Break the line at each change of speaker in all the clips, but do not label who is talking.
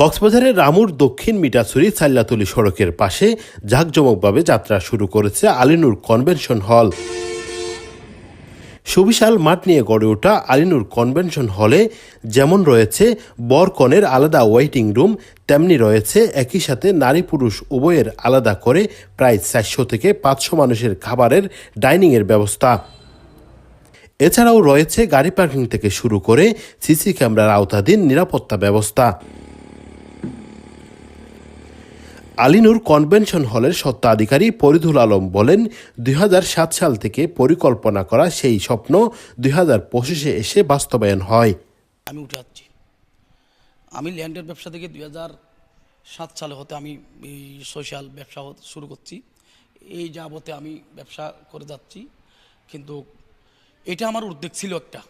কক্সবাজারের রামুর দক্ষিণ মিটাছুরি সাল্লাতলি সড়কের পাশে জাঁকজমকভাবে যাত্রা শুরু করেছে আলিনুর কনভেনশন হল। সুবিশাল মাঠ নিয়ে গড়ে ওঠা আলিনুর কনভেনশন হলে যেমন রয়েছে বরকনের আলাদা ওয়েটিং রুম, তেমনি রয়েছে একই সাথে নারী পুরুষ উভয়ের আলাদা করে প্রায় চারশো থেকে পাঁচশো মানুষের খাবারের ডাইনিংয়ের ব্যবস্থা। এছাড়াও রয়েছে গাড়ি পার্কিং থেকে শুরু করে সিসি ক্যামেরার আওতাধীন নিরাপত্তা ব্যবস্থা। আলিনুর কনভেনশন হলের স্বত্বাধিকারী ফরিদুল আলম বলেন, দুই হাজার সাত সাল থেকে পরিকল্পনা করা সেই স্বপ্ন দুই হাজার পঁচিশে এসে বাস্তবায়ন হয়।
আমি উঠে যাচ্ছি আমি ল্যান্ডের ব্যবসা থেকে দুই সাত সালে হতে আমি এই সোশ্যাল ব্যবসা শুরু করছি। এই যাবতে আমি ব্যবসা করে যাচ্ছি। কিন্তু এটা আমার উদ্যোগ ছিল একটা।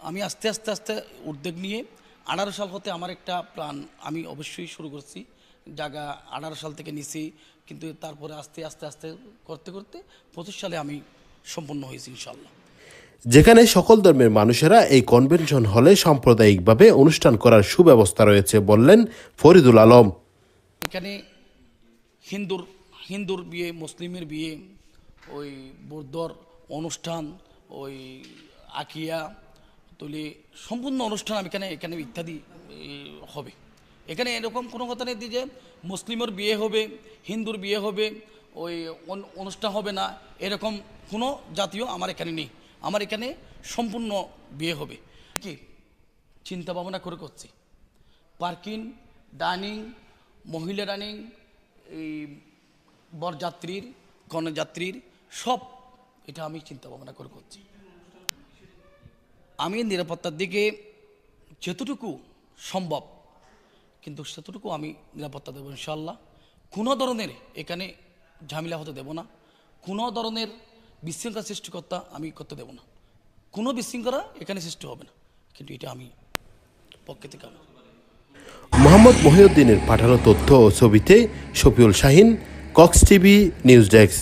আমি আস্তে আস্তে আস্তে উদ্যোগ নিয়ে আঠারো সাল হতে আমার একটা প্ল্যান আমি অবশ্যই শুরু করছি। জায়গা আঠারো সাল থেকে নিছি কিন্তু তারপরে আস্তে আস্তে আস্তে করতে করতে পঁচিশ সালে আমি সম্পূর্ণ হয়েছি ইনশাল্লাহ
যেখানে সকল ধর্মের মানুষেরা এই কনভেনশন হলে সাম্প্রদায়িকভাবে অনুষ্ঠান করার সুব্যবস্থা রয়েছে বললেন ফরিদুল আলম।
এখানে হিন্দুর হিন্দুর বিয়ে মুসলিমের বিয়ে ওই বৌদ্ধর অনুষ্ঠান ওই আকিয়া তুলি সম্পূর্ণ অনুষ্ঠান আমি এখানে এখানে ইত্যাদি হবে। এখানে এরকম কোনো কথা নেই যে মুসলিমের বিয়ে হবে, হিন্দুর বিয়ে হবে, ওই অন- অনুষ্ঠান হবে না, এরকম কোনো জাতীয় আমার এখানে নেই। আমার এখানে সম্পূর্ণ বিয়ে হবে। কি? চিন্তা ভাবনা করে করছি। পার্কিং, ডাইনিং, মহিলা ডাইনিং, এই বরযাত্রীর, গণযাত্রীর সব, এটা আমি চিন্তা ভাবনা করে করছি। আমি নিরাপত্তার দিকে যতটুকু সম্ভব, কিন্তু সেতটুকু আমি নিরাপত্তা দেবো ইনশাল্লাহ কোনো ধরনের এখানে ঝামেলা হতে দেব না। কোনো ধরনের বিশৃঙ্খলা সৃষ্টিকর্তা আমি করতে দেব না। কোনো বিশৃঙ্খলা এখানে সৃষ্টি হবে না, কিন্তু এটা আমি পক্ষে থেকে আমার
মোহাম্মদ মহিউদ্দিনের পাঠানো তথ্য ও ছবিতে Shafiul Shahin, Cox TV, news desk.